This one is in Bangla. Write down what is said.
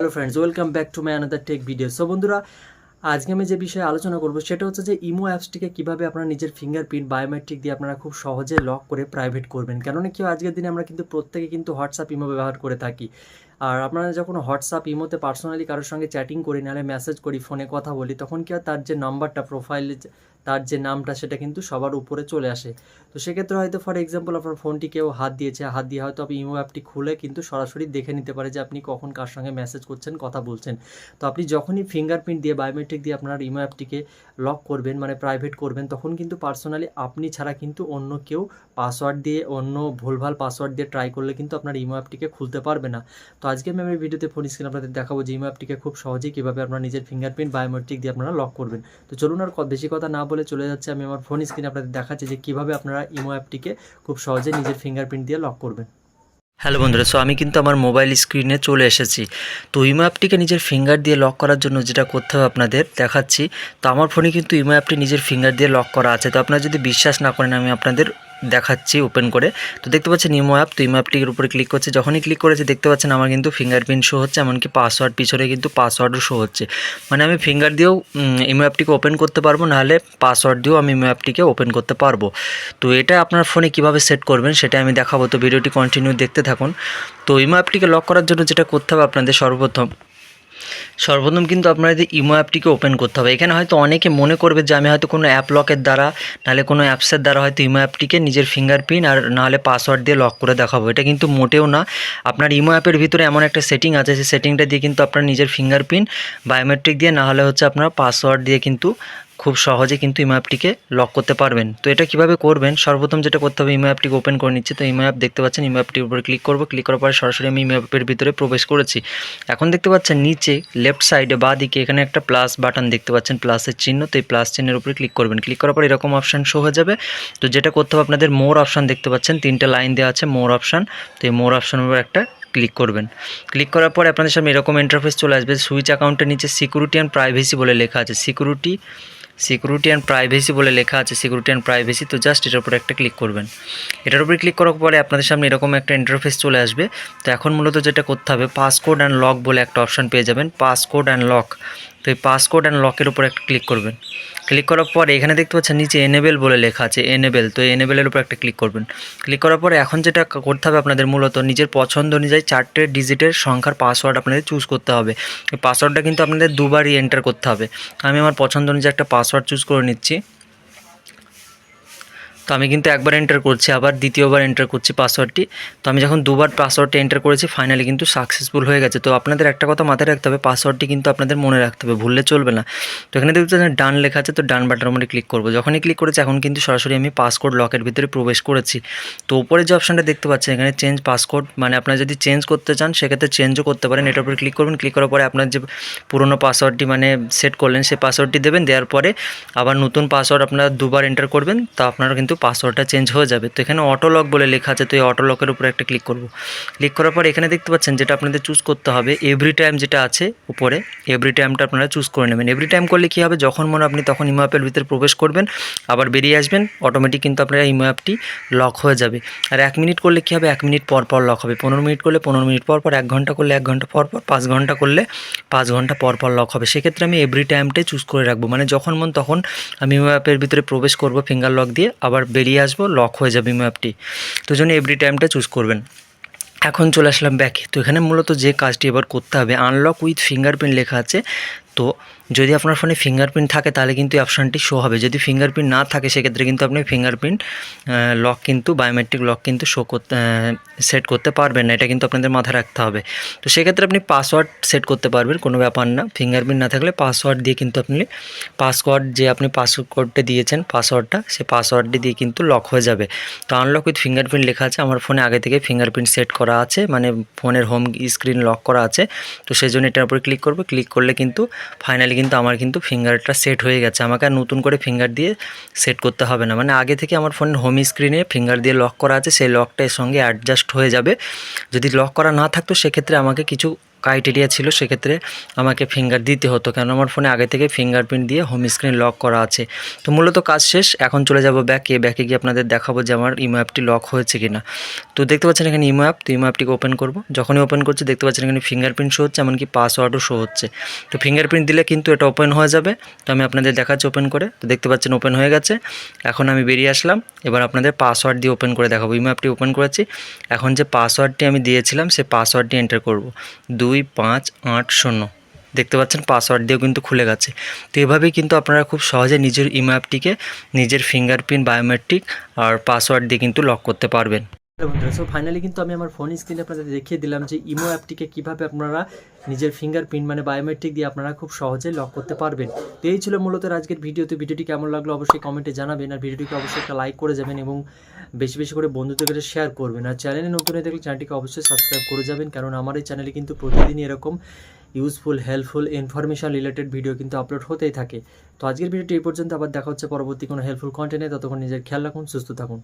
Hello friends welcome back to my another tech video so বন্ধুরা, আজকে আমি যে বিষয়ে আলোচনা করব সেটা হচ্ছে যে ইমো অ্যাপসটিকে কীভাবে আপনার নিজের ফিঙ্গারপ্রিন্ট বায়োমেট্রিক দিয়ে আপনারা খুব সহজে লক করে প্রাইভেট করবেন। কেননা কেউ আজকের দিনে আমরা কিন্তু প্রত্যেকে কিন্তু হোয়াটসঅ্যাপ ইমো ব্যবহার করে থাকি। আর আপনারা যখন হোয়াটসঅ্যাপ, ইমোতে পার্সোনালি কারোর সঙ্গে চ্যাটিং করি, নাহলে মেসেজ করি ফোনে কথা বলি, তখন কি হয় তার যে নাম্বারটা প্রোফাইলে তার যে নামটা, সেটা কিন্তু সবার উপরে চলে আসে। তো সেক্ষেত্রে হয়তো ফর এক্সাম্পল আপনার ফোনটি কেউ হাত দিয়েছে, হাত দিয়ে হয়তো আপনি ইমো অ্যাপটি খুলে কিন্তু সরাসরি দেখে নিতে পারে যে আপনি কখন কার সঙ্গে মেসেজ করছেন, কথা বলছেন। তো আপনি যখনই ফিঙ্গারপ্রিন্ট দিয়ে বায়োমেট্রিক দিয়ে আপনার ইমো অ্যাপটিকে লক করবেন মানে প্রাইভেট করবেন, তখন কিন্তু পার্সোনালি আপনি ছাড়া কিন্তু অন্য কেউ পাসওয়ার্ড দিয়ে, অন্য ভুলভাল পাসওয়ার্ড দিয়ে ট্রাই করলে কিন্তু আপনার ইমো অ্যাপটিকে খুলতে পারবে না। তো আজকে আমি আমার ভিডিওতে ফোন স্ক্রিন আপনাদের দেখাবো যে ইমো অ্যাপটিকে খুব সহজেই কীভাবে আপনার নিজের ফিঙ্গারপ্রিন্ট বায়োমেট্রিক দিয়ে আপনারা লক করবেন। তো চলুন আর বেশি কথা না বলে চলে যাচ্ছে। আমি আমার ফোন স্ক্রিন আপনাদের দেখাচ্ছি যে কীভাবে আপনারা ইমো অ্যাপটিকে খুব সহজে নিজের ফিঙ্গারপ্রিন্ট দিয়ে লক করবেন। হ্যালো বন্ধুরা সো আমি কিন্তু আমার মোবাইল স্ক্রিনে চলে এসেছি। তো ইমো অ্যাপটিকে নিজের ফিঙ্গার দিয়ে লক করার জন্য যেটা করতে হবে আপনাদের দেখাচ্ছি। তো আমার ফোনে কিন্তু ইমো অ্যাপটি নিজের ফিঙ্গার দিয়ে লক করা আছে। তো আপনারা যদি বিশ্বাস না করেন, আমি আপনাদের দেখাচ্ছি ওপেন করে। তো দেখতে পাচ্ছেন ইমো অ্যাপ তো ইমো অ্যাপটির উপরে ক্লিক করছে। যখনই ক্লিক করেছে, দেখতে পাচ্ছেন আমার কিন্তু ফিঙ্গারপ্রিন্ট শো হচ্ছে, এমনকি পাসওয়ার্ড পিছনে কিন্তু পাসওয়ার্ডও শো হচ্ছে। মানে আমি ফিঙ্গার দিয়েও ইমো অ্যাপটিকে ওপেন করতে পারব, নাহলে পাসওয়ার্ড দিয়েও আমি ইমো অ্যাপটিকে ওপেন করতে পারব। তো এটা আপনার ফোনে কীভাবে সেট করবেন সেটা আমি দেখাবো। তো ভিডিওটি কন্টিনিউ দেখতে থাকুন। তো ইমো অ্যাপটিকে লক করার জন্য যেটা করতে হবে আপনাদের সর্বপ্রথম সর্বপ্রথম কিন্তু আপনাদের ইমো অ্যাপটিকে ওপেন করতে হবে। এখানে হয়তো অনেকে মনে করবে যে আমি হয়তো কোনো অ্যাপ লকের দ্বারা, নাহলে কোনো অ্যাপসের দ্বারা হয়তো ইমো অ্যাপটিকে নিজের ফিঙ্গারপ্রিন্ট আর নাহলে পাসওয়ার্ড দিয়ে লক করে দেখাবো। এটা কিন্তু মোটেও না। আপনার ইমো অ্যাপের ভিতরে এমন একটা সেটিং আছে, সেই সেটিংটা দিয়ে কিন্তু আপনার নিজের ফিঙ্গারপ্রিন্ট বায়োমেট্রিক দিয়ে, নাহলে হচ্ছে আপনার পাসওয়ার্ড দিয়ে কিন্তু খুব সহজে কিন্তু ইমো অ্যাপটিকে লক করতে পারবেন। তো এটা কীভাবে করবেন? সর্বপ্রথম যেটা করতে হবে ইমো অ্যাপটিকে ওপেন করে নিচ্ছে। তো ইমো অ্যাপ দেখতে পাচ্ছেন ইমো অ্যাপটির উপরে ক্লিক করব। ক্লিক করার পরে সরাসরি আমি ইমো অ্যাপের ভিতরে প্রবেশ করেছি। এখন দেখতে পাচ্ছেন, নিচে লেফট সাইডে বা দিকে এখানে একটা প্লাস বাটন দেখতে পাচ্ছেন প্লাসের চিহ্ন। তো এই প্লাস চিহ্নের উপরে ক্লিক করবেন। ক্লিক করার পর এরকম অপশান শো হয়ে যাবে। তো যেটা করতে হবে, আপনাদের মোর অপশান দেখতে পাচ্ছেন, তিনটে লাইন দেওয়া আছে মোর অপশান তো এই মোর অপশানের উপর একটা ক্লিক করবেন। ক্লিক করার পর আপনাদের সামনে এরকম ইন্টারফেস চলে আসবে। সুইচ অ্যাকাউন্টের নিচে সিকিউরিটি অ্যান্ড প্রাইভেসি বলে লেখা আছে। সিকিউরিটি সিকিউরিটি অ্যান্ড প্রাইভেসি বলে লেখা আছে সিকিউরিটি অ্যান্ড প্রাইভেসি তো জাস্ট এটার উপরে একটা ক্লিক করবেন। এটার উপরে ক্লিক করার পরে আপনাদের সামনে এরকম একটা ইন্টারফেস চলে আসবে। তো এখন মূলত যেটা করতে হবে পাসকোড অ্যান্ড লক বলে একটা অপশন পেয়ে যাবেন। পাসকোড অ্যান্ড লক তো এই পাসকোড অ্যান্ড লকের উপর একটা ক্লিক করবেন। ক্লিক করার পর এখানে দেখতে পাচ্ছেন নিচে এনেবেল বলে লেখা আছে এনেবেল তো এনেবেলের উপর একটা ক্লিক করবেন। ক্লিক করার পর এখন যেটা করতে হবে আপনাদের মূলত নিজের পছন্দ অনুযায়ী চারটে ডিজিটের সংখ্যার পাসওয়ার্ড আপনাদের চুজ করতে হবে। পাসওয়ার্ডটা কিন্তু আপনাদের দুবারই এন্টার করতে হবে। আমি আমার পছন্দ অনুযায়ী একটা পাসওয়ার্ড চুজ করে নিচ্ছি। তো আমি কিন্তু একবার এন্টার করছি, আবার দ্বিতীয়বার এন্টার করছি পাসওয়ার্ডটি তো আমি যখন দুবার পাসওয়ার্ডটি এন্টার করেছি ফাইনালি কিন্তু সাকসেসফুল হয়ে গেছে। তো আপনাদের একটা কথা মাথায় রাখতে হবে পাসওয়ার্ডটি কিন্তু আপনাদের মনে রাখতে হবে, ভুললে চলবে না। তো এখানে দেখতে ডান লেখা আছে, তো ডান বাটনের মধ্যে ক্লিক করব। যখনই ক্লিক করেছি, এখন কিন্তু সরাসরি আমি পাসকোড লকের ভিতরে প্রবেশ করেছি। তো উপরে যে অপশানটা দেখতে পাচ্ছেন, এখানে চেঞ্জ পাসকোড মানে আপনারা যদি চেঞ্জ করতে চান, সেক্ষেত্রে চেঞ্জও করতে পারেন। এটার উপরে ক্লিক করবেন ক্লিক করার পরে আপনার যে পুরনো পাসওয়ার্ডটি মানে সেট করলেন, সেই পাসওয়ার্ডটি দেবেন। দেওয়ার পরে আবার নতুন পাসওয়ার্ড আপনারা দুবার এন্টার করবেন। তা আপনারা কিন্তু পাসওয়ার্ডটা চেঞ্জ হয়ে যাবে। তো এখানে অটো লক বলে লেখা আছে, তো এই অটো লকের উপরে একটা ক্লিক করব। ক্লিক করার পর এখানে দেখতে পাচ্ছেন যেটা আপনাদের চুজ করতে হবে এভরি টাইম যেটা আছে উপরে এভরি টাইমটা আপনারা চুজ করে নেবেন। এভরি টাইম করলে কী হবে? যখন মনে আপনি তখন ইমো অ্যাপের ভিতরে প্রবেশ করবেন, আবার বেরিয়ে আসবেন অটোমেটিক কিন্তু আপনার ইমো অ্যাপটি লক হয়ে যাবে। আর এক মিনিট করলে কী হবে? এক মিনিট পর পর লক হবে। পনেরো মিনিট করলে পনেরো মিনিট পর পর, এক ঘণ্টা করলে এক ঘণ্টা পর পর, পাঁচ ঘণ্টা করলে পাঁচ ঘণ্টা পর পর লক হবে। সেক্ষেত্রে আমি এভরি টাইমটাই চুজ করে রাখব। মানে যখন মন তখন আমি ইমো অ্যাপের ভিতরে প্রবেশ করব ফিঙ্গার লক দিয়ে, আবার বেরিয়ে আসব লক হয়ে যাবে ম্যাপটি তো জন্য এভরি টাইমটা চুজ করবেন। এখন চলে আসলাম ব্যাকে তো এখানে মূলত যে কাজটি এবার করতে হবে আনলক উইথ ফিঙ্গারপ্রিন্ট লেখা আছে। তো যদি আপনার ফোনে ফিঙ্গারপ্রিন্ট থাকে, তাহলে কিন্তু অপশানটি শো হবে। যদি ফিঙ্গারপ্রিন্ট না থাকে, সেক্ষেত্রে কিন্তু আপনি ফিঙ্গারপ্রিন্ট লক কিন্তু বায়োমেট্রিক লক কিন্তু শো করতে সেট করতে পারবেন না। এটা কিন্তু আপনাদের মাথায় রাখতে হবে। তো সেক্ষেত্রে আপনি পাসওয়ার্ড সেট করতে পারবেন, কোনো ব্যাপার না। ফিঙ্গারপ্রিন্ট না থাকলে পাসওয়ার্ড দিয়ে কিন্তু আপনি পাসওয়ার্ড যে আপনি পাসওয়ার্ডটা দিয়েছেন পাসওয়ার্ডটা সেই পাসওয়ার্ডটি দিয়ে কিন্তু লক হয়ে যাবে। তো আনলক উইথ ফিঙ্গারপ্রিন্ট লেখা আছে। আমার ফোনে আগে থেকে ফিঙ্গারপ্রিন্ট সেট করা আছে মানে ফোনের হোম স্ক্রিন লক করা আছে। তো সেই জন্য এটার উপরে ক্লিক করব। ক্লিক করলে কিন্তু ফাইনালি কিন্তু আমার কিন্তু ফিঙ্গারটা সেট হয়ে গেছে। আমাকে আর নতুন করে ফিঙ্গার দিয়ে সেট করতে হবে না। মানে আগে থেকে আমার ফোনের হোম স্ক্রিনে ফিঙ্গার দিয়ে লক করা আছে। সেই লকটা এর সঙ্গে অ্যাডজাস্ট হয়ে যাবে। যদি লক করা না থাকতো, সেক্ষেত্রে আমাকে কিছু ক্রাইটেরিয়া ছিল, সেক্ষেত্রে আমাকে ফিঙ্গার দিতে হতো। কেন আমার ফোনে আগে থেকে ফিঙ্গারপ্রিন্ট দিয়ে হোম স্ক্রিন লক করা আছে। তো মূলত কাজ শেষ, এখন চলে যাব ব্যাকে ব্যাকে গিয়ে আপনাদের দেখাবো যে আমার ইমো অ্যাপটি লক হয়েছে কিনা। তো দেখতে পাচ্ছেন এখানে ইমো অ্যাপ তো ইমো অ্যাপটিকে ওপেন করব। যখনই ওপেন করছি, দেখতে পাচ্ছেন এখানে ফিঙ্গারপ্রিন্ট শো হচ্ছে, এমনকি পাসওয়ার্ডও শো হচ্ছে। তো ফিঙ্গারপ্রিন্ট দিলে কিন্তু এটা ওপেন হয়ে যাবে। তো আমি আপনাদের দেখাচ্ছি ওপেন করে। তো দেখতে পাচ্ছেন ওপেন হয়ে গেছে। এখন আমি বেরিয়ে আসলাম। এবার আপনাদের পাসওয়ার্ড দিয়ে ওপেন করে দেখাবো। ইমো অ্যাপটি ওপেন করেছি। এখন যে পাসওয়ার্ডটি আমি দিয়েছিলাম সেই পাসওয়ার্ডটি এন্টার করব। দুই পাঁচ আট শূন্য। দেখতে পাচ্ছেন পাসওয়ার্ড দিয়েও কিন্তু খুলে গেছে। তো এভাবেই কিন্তু আপনারা খুব সহজে নিজের ইমো অ্যাপটিকে নিজের ফিঙ্গারপ্রিন্ট বায়োমেট্রিক আর পাসওয়ার্ড দিয়ে কিন্তু লক করতে পারবেন। বন্ধুরা সো ফাইনালি কিন্তু আমি আমার ফোন স্ক্রিনে আপনাদের দেখিয়ে দিলাম যে ইমো অ্যাপটিকে কীভাবে আপনারা নিজের ফিঙ্গারপ্রিন্ট মানে বায়োমেট্রিক দিয়ে আপনারা খুব সহজে লক করতে পারবেন। তো এই ছিল মূলত আজকের ভিডিওতে ভিডিওটি কেমন লাগল অবশ্যই কমেন্টে জানাবেন আর ভিডিওটিকে অবশ্যই একটা লাইক করে যাবেন এবং বেশি বেশি করে বন্ধুদের কাছে শেয়ার করবেন। আর চ্যানেলে নতুন হয়ে থাকলে চ্যানেলটিকে অবশ্যই সাবস্ক্রাইব করে যাবেন, কারণ আমার এই চ্যানেলে কিন্তু প্রতিদিনই এরকম useful helpful information related video কিন্তু আপলোড হতেই থাকে। তো আজকের ভিডিওটি এই পর্যন্ত, আবার দেখা হচ্ছে পরবর্তী কোনো হেল্পফুল কন্টেন্টে ততক্ষণ নিজের খেয়াল রাখুন, সুস্থ থাকুন।